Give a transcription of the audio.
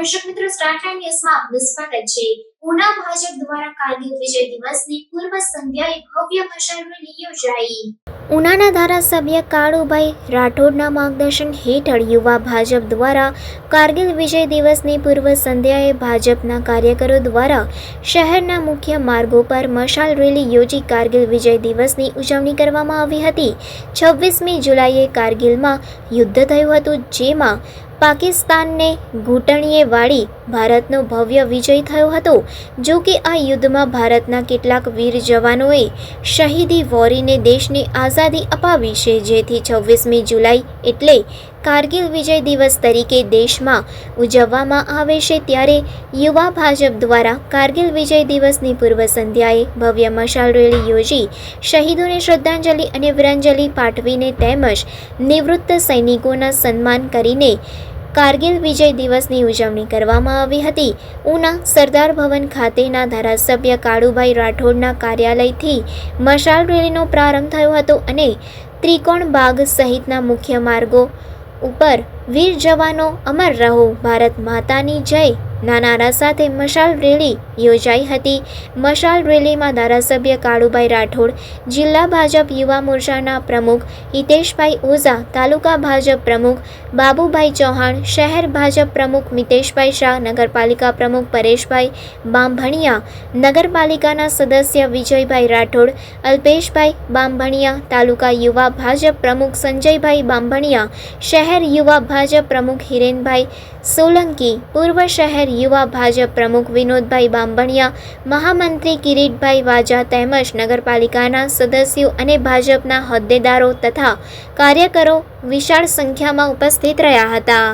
દર્શક મિત્રો સ્ટાર ન્યૂઝમાં આપનું સ્વાગત છે. ઉના ભાજપ દ્વારા કારગિલ વિજય દિવસની પૂર્વ સંધ્યાએ ભવ્ય રેલી યોજાઈ. ઉનાના ધારાસભ્ય કાળુભાઈ રાઠોડના માર્ગદર્શન હેઠળ યુવા ભાજપ દ્વારા કારગિલ વિજય દિવસની પૂર્વ સંધ્યાએ ભાજપના કાર્યકરો દ્વારા શહેરના મુખ્ય માર્ગો પર મશાલ રેલી યોજી કારગિલ વિજય દિવસની ઉજવણી કરવામાં આવી હતી. છવ્વીસમી જુલાઈએ કારગિલમાં યુદ્ધ થયું હતું, જેમાં પાકિસ્તાનને ઘૂંટણીએ વાળી ભારતનો ભવ્ય વિજય થયો હતો. જો કે આ યુદ્ધમાં ભારતના કેટલાક વીર જવાનોએ શહીદી વોરીને દેશની આઝાદી અપાવી છે, જેથી છવ્વીસમી જુલાઈ એટલે કારગિલ વિજય દિવસ તરીકે દેશમાં ઉજવવામાં આવે છે ત્યારે યુવા ભાજપ દ્વારા કારગિલ વિજય દિવસની પૂર્વ સંધ્યાએ ભવ્ય મશાલ રેલી યોજી, શહીદોને શ્રદ્ધાંજલિ અને વીરાંજલિ પાઠવીને તેમજ નિવૃત્ત સૈનિકોના સન્માન કરીને કારગિલ વિજય દિવસની ઉજવણી કરવામાં આવી હતી. ઉના સરદાર ભવન ખાતેના ધારાસભ્ય કાળુભાઈ રાઠોડના કાર્યાલયથી મશાલ રેલીનો પ્રારંભ થયો હતો અને ત્રિકોણ બાગ સહિતના મુખ્ય માર્ગો ઉપર વીર જવાનો અમર રહો. ભારત માતાની જય. ના નારા સાથે મશાલ રેલી યોજાઈ હતી. મશાલ રેલીમાં ધારાસભ્ય કાળુભાઈ રાઠોડ, જિલ્લા ભાજપ યુવા મોરચાના પ્રમુખ હિતેશભાઈ ઓઝા, તાલુકા ભાજપ પ્રમુખ બાબુભાઈ ચૌહાણ, શહેર ભાજપ પ્રમુખ મિતેશભાઈ શાહ, નગરપાલિકા પ્રમુખ પરેશભાઈ બામભણિયા નગરપાલિકાના સદસ્ય વિજયભાઈ રાઠોડ, અલ્પેશભાઈ બામભણિયા તાલુકા યુવા ભાજપ પ્રમુખ સંજયભાઈ બામભણિયા શહેર યુવા ભાજપ પ્રમુખ હિરેનભાઈ સોલંકી, પૂર્વ શહેર યુવા ભાજપ પ્રમુખ વિનોદભાઈ બાંભણિયા, મહામંત્રી કિરીટભાઈ વાજા તેમજ નગરપાલિકાના સદસ્યો અને ભાજપના હોદ્દેદારો તથા કાર્યકરો વિશાળ સંખ્યામાં ઉપસ્થિત રહ્યા હતા.